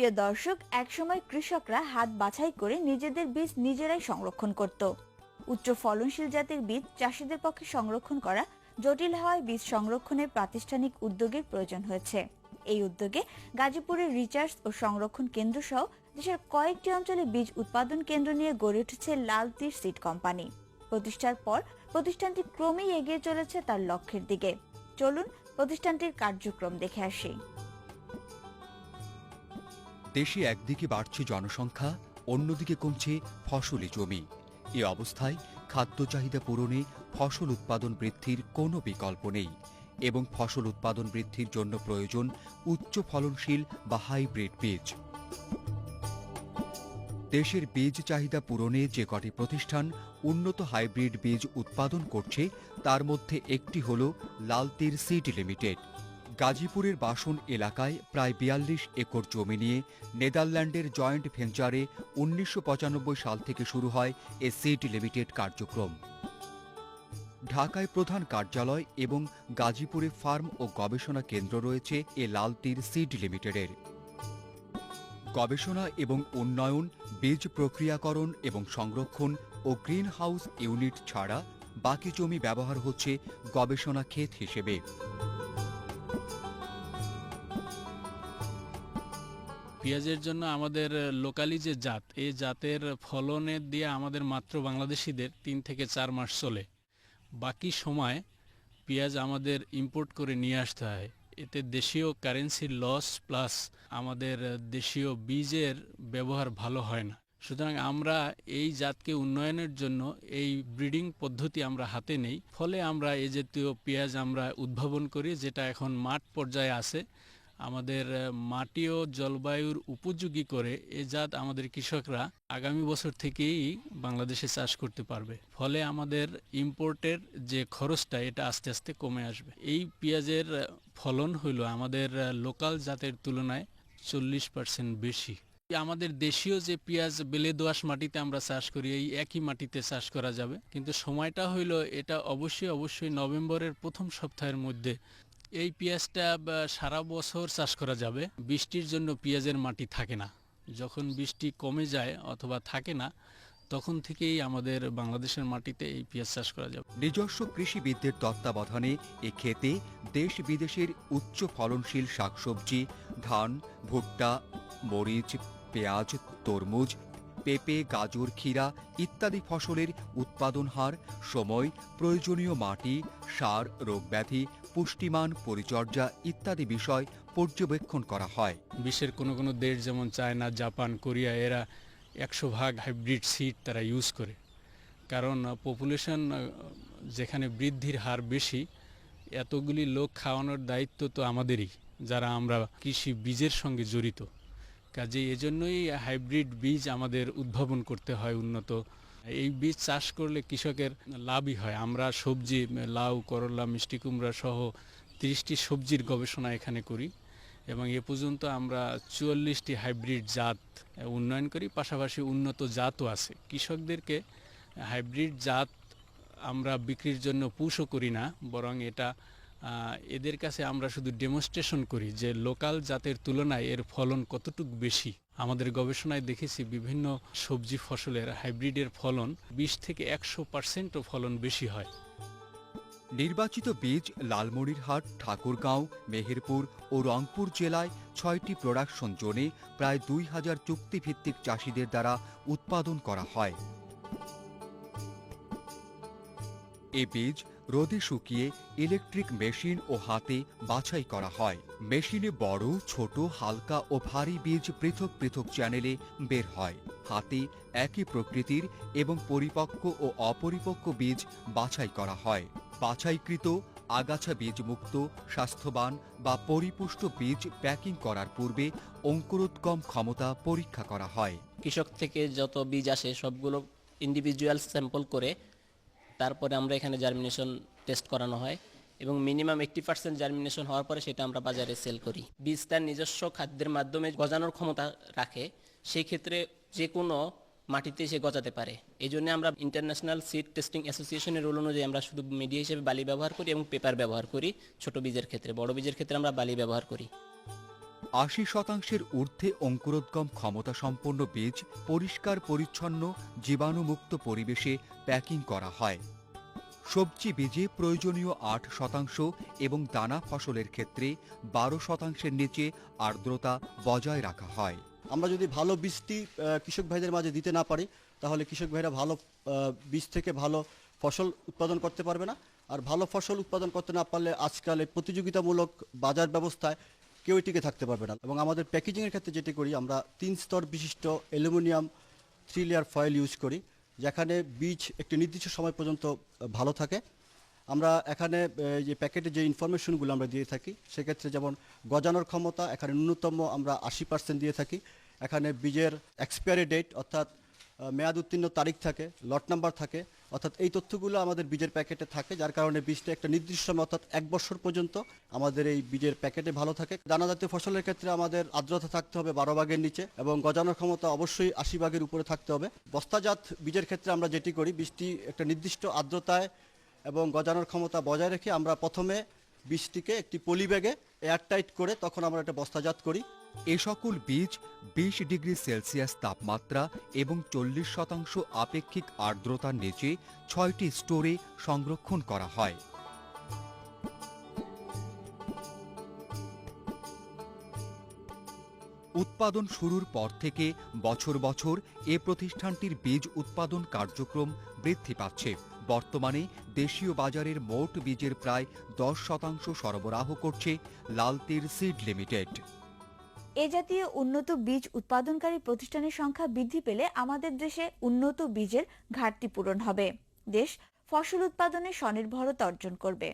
প্রিয় দর্শক, একসময় কৃষকরা হাত বাছাই করে নিজেদের বীজ নিজেরাই সংরক্ষণ করত। উচ্চ ফলনশীল জাতের বীজ চাষিদের পক্ষে সংরক্ষণ করা জটিল হওয়ায় বীজ সংরক্ষণের প্রাতিষ্ঠানিক উদ্যোগের প্রয়োজন হয়েছে। এই উদ্যোগে গাজীপুরের রিচার্জ ও সংরক্ষণ কেন্দ্র সহ দেশের কয়েকটি অঞ্চলে বীজ উৎপাদন কেন্দ্র নিয়ে গড়ে উঠেছে লাল তীর সিড কোম্পানি। প্রতিষ্ঠার পর প্রতিষ্ঠানটি ক্রমেই এগিয়ে চলেছে তার লক্ষ্যের দিকে। চলুন প্রতিষ্ঠানটির কার্যক্রম দেখে আসি। দেশে একদিকে বাড়ছে জনসংখ্যা, অন্যদিকে কমছে ফসলি জমি। এ অবস্থায় খাদ্য চাহিদা পূরণে ফসল উৎপাদন বৃদ্ধির কোনো বিকল্প নেই এবং ফসল উৎপাদন বৃদ্ধির জন্য প্রয়োজন উচ্চ ফলনশীল বা হাইব্রিড বীজ। দেশের বীজ চাহিদা পূরণে যে কটি প্রতিষ্ঠান উন্নত হাইব্রিড বীজ উৎপাদন করছে, তার মধ্যে একটি হল লালতীর সিড লিমিটেড। গাজীপুরের বাসন এলাকায় প্রায় বিয়াল্লিশ একর জমি নিয়ে নেদারল্যান্ডের জয়েন্ট ভেঞ্চারে উনিশশো পঁচানব্বই সাল থেকে শুরু হয় এ সিড লিমিটেড কার্যক্রম। ঢাকায় প্রধান কার্যালয় এবং গাজীপুরে ফার্ম ও গবেষণা কেন্দ্র রয়েছে এ লালতীর সিড লিমিটেডের। গবেষণা এবং উন্নয়ন, বীজ প্রক্রিয়াকরণ এবং সংরক্ষণ ও গ্রিন হাউস ইউনিট ছাড়া বাকি জমি ব্যবহার হচ্ছে গবেষণা ক্ষেত হিসেবে। পেঁয়াজের জন্য আমাদের লোকালি যে জাত, এই জাতের ফলনের দিয়ে আমাদের মাত্র বাংলাদেশিদের তিন থেকে চার মাস চলে। বাকি সময় পেঁয়াজ আমাদের ইম্পোর্ট করে নিয়ে আসতে হয়। এতে দেশীয় কারেন্সির লস প্লাস আমাদের দেশীয় বীজের ব্যবহার ভালো হয় না। সুতরাং আমরা এই জাতকে উন্নয়নের জন্য এই ব্রিডিং পদ্ধতি আমরা হাতে নেই। ফলে আমরা এই জাতীয় পেঁয়াজ আমরা উদ্ভাবন করি, যেটা এখন মাঠ পর্যায়ে আছে। আমাদের মাটি ও জলবায়ুর উপযোগী করে এ জাত আমাদের কৃষকরা আগামী বছর থেকেই বাংলাদেশে চাষ করতে পারবে। ফলে আমাদের ইম্পোর্টের যে খরচটা, এটা আস্তে আস্তে কমে আসবে। এই পেঁয়াজের ফলন হইল আমাদের লোকাল জাতের তুলনায় চল্লিশ পার্সেন্ট বেশি। আমাদের দেশীয় যে পেঁয়াজ বেলে দোআঁশ মাটিতে আমরা চাষ করি, এই একই মাটিতে চাষ করা যাবে। কিন্তু সময়টা হইল, এটা অবশ্যই অবশ্যই নভেম্বরের প্রথম সপ্তাহের মধ্যে এই পেঁয়াজটা সারা বছর চাষ করা যাবে। বৃষ্টির জন্য পেঁয়াজের মাটি থাকে না। যখন বৃষ্টি কমে যায় অথবা থাকে না, তখন থেকেই আমাদের বাংলাদেশের মাটিতে এই পেঁয়াজ চাষ করা যাবে। নিজস্ব কৃষিবিদদের তত্ত্বাবধানে এ ক্ষেতে দেশ বিদেশের উচ্চ ফলনশীল শাকসবজি, ধান, ভুট্টা, মরিচ, পেঁয়াজ, তরমুজ পেঁপে, গাজর, ক্ষীরা ইত্যাদি ফসলের উৎপাদন হার, সময়, প্রয়োজনীয় মাটি, সার রোগব্যাধি পুষ্টিমান, পরিচর্যা ইত্যাদি বিষয় পর্যবেক্ষণ করা হয়। বিশ্বের কোনো কোনো দেশ যেমন চায়না, জাপান, কোরিয়া, এরা একশো ভাগ হাইব্রিড সিড তারা ইউজ করে। কারণ পপুলেশন যেখানে বৃদ্ধির হার বেশি, এতগুলি লোক খাওয়ানোর দায়িত্ব তো আমাদেরই, যারা আমরা কৃষি বীজের সঙ্গে জড়িত। কাজে এজন্যই হাইব্রিড বীজ আমাদের উদ্ভাবন করতে হয় উন্নত। এই বীজ চাষ করলে কৃষকের লাভই হয়। আমরা সবজি, লাউ, করলা, মিষ্টি কুমড়া সহ তিরিশটি সবজির গবেষণা এখানে করি এবং এ পর্যন্ত আমরা চুয়াল্লিশটি হাইব্রিড জাত উন্নয়ন করি। পাশাপাশি উন্নত জাতও আছে। কৃষকদেরকে হাইব্রিড জাত আমরা বিক্রির জন্য পুষও করি না, বরং এটা এদের কাছে আমরা শুধু ডেমনস্ট্রেশন করি যে লোকাল জাতের তুলনায় এর ফলন কতটুকু বেশি। আমাদের গবেষণায় দেখেছি বিভিন্ন সবজি ফসলের হাইব্রিডের ফলন বিশ থেকে একশো পার্সেন্টও ফলন বেশি হয়। নির্বাচিত বীজ লালমনিরহাট, ঠাকুরগাঁও, মেহেরপুর ও রংপুর জেলায় ছয়টি প্রোডাকশন জোনে প্রায় দুই হাজার চুক্তিভিত্তিক চাষিদের দ্বারা উৎপাদন করা হয়। এ বীজ রোদে শুকিয়ে ইলেকট্রিক মেশিন ও হাতে বাছাই করা হয়। মেশিনে বড়, ছোট, হালকা ও ভারী বীজ পৃথক পৃথক চ্যানেলে বের হয়। হাতে একই প্রকৃতির এবং পরিপক্ক ও অপরিপক্ক বীজ বাছাই করা হয়। বাছাইকৃত, আগাছা বীজমুক্ত, স্বাস্থ্যবান বা পরিপুষ্ট বীজ প্যাকিং করার পূর্বে অঙ্কুরোদ্গম ক্ষমতা পরীক্ষা করা হয়। কৃষক থেকে যত বীজ আসে, সবগুলো ইন্ডিভিজুয়াল স্যাম্পল করে তারপরে আমরা এখানে জার্মিনেশন টেস্ট করানো হয় এবং মিনিমাম এইট্টি পার্সেন্ট জার্মিনেশন হওয়ার পরে সেটা আমরা বাজারে সেল করি। বীজ তার নিজস্ব খাদ্যের মাধ্যমে গজানোর ক্ষমতা রাখে সেই ক্ষেত্রে যে কোনো মাটিতে সে গজাতে পারে। এই জন্য আমরা ইন্টারন্যাশনাল সিড টেস্টিং অ্যাসোসিয়েশনের রোল অনুযায়ী আমরা শুধু মিডিয়া হিসেবে বালি ব্যবহার করি এবং পেপার ব্যবহার করি, ছোট বীজের ক্ষেত্রে, বড় বীজের ক্ষেত্রে আমরা বালি ব্যবহার করি। আশি শতাংশের ঊর্ধ্বে অঙ্কুরোদ্গম ক্ষমতা সম্পন্ন বীজ পরিষ্কার, পরিচ্ছন্ন, জীবাণুমুক্ত পরিবেশে প্যাকিং করা হয়। সবজি বীজে প্রয়োজনীয় আট শতাংশ এবং দানা ফসলের ক্ষেত্রে বারো শতাংশের নিচে আর্দ্রতা বজায় রাখা হয়। আমরা যদি ভালো বীজটি কৃষক ভাইদের মাঝে দিতে না পারি, তাহলে কৃষক ভাইরা ভালো বীজ থেকে ভালো ফসল উৎপাদন করতে পারবে না। আর ভালো ফসল উৎপাদন করতে না পারলে আজকাল প্রতিযোগিতামূলক বাজার ব্যবস্থায় কেউ টিকে থাকতে পারবে না। এবং আমাদের প্যাকেজিংয়ের ক্ষেত্রে যেটি করি, আমরা তিন স্তর বিশিষ্ট aluminium three layer foil use করি, যেখানে বীজ একটি নির্দিষ্ট সময় পর্যন্ত ভালো থাকে। আমরা এখানে যে প্যাকেটে যে ইনফরমেশনগুলো আমরা দিয়ে থাকি, সেক্ষেত্রে যেমন গজানোর ক্ষমতা, এখানে ন্যূনতম আমরা আশি পার্সেন্ট দিয়ে থাকি। এখানে বীজের এক্সপায়ারি ডেট অর্থাৎ মেয়াদ উত্তীর্ণ তারিখ থাকে লট নাম্বার থাকে। অর্থাৎ এই তথ্যগুলো আমাদের বীজের প্যাকেটে থাকে, যার কারণে বীজটা একটা নির্দিষ্ট সময়, অর্থাৎ এক বছর পর্যন্ত আমাদের এই বীজের প্যাকেটে ভালো থাকে। দানা জাতীয় ফসলের ক্ষেত্রে আমাদের আর্দ্রতা থাকতে হবে বারো ভাগের নিচে এবং গজানোর ক্ষমতা অবশ্যই আশি ভাগের উপরে থাকতে হবে। বস্তাজাত বীজের ক্ষেত্রে আমরা যেটি করি, বীজটি একটা নির্দিষ্ট আর্দ্রতায় এবং গজানোর ক্ষমতা বজায় রেখে আমরা প্রথমে বীজটিকে একটি পলি ব্যাগে এয়ারটাইট করে তখন আমরা একটা বস্তাজাত করি। এ সকল বীজ বিশ ডিগ্রি সেলসিয়াস তাপমাত্রা এবং চল্লিশ শতাংশ আপেক্ষিক আর্দ্রতার নিচে ছয়টি স্টোরে সংরক্ষণ করা হয়। উৎপাদন শুরুর পর থেকে বছর বছর এ প্রতিষ্ঠানটির বীজ উৎপাদন কার্যক্রম বৃদ্ধি পাচ্ছে। বর্তমানে দেশীয় বাজারের মোট বীজের প্রায় দশ শতাংশ সরবরাহ করছে লালতির সিড লিমিটেড। এ জাতীয় উন্নত বীজ উৎপাদনকারী প্রতিষ্ঠানের সংখ্যা বৃদ্ধি পেলে আমাদের দেশে উন্নত বীজের ঘাটতি পূরণ হবে। দেশ ফসল উৎপাদনে স্বনির্ভরতা অর্জন করবে।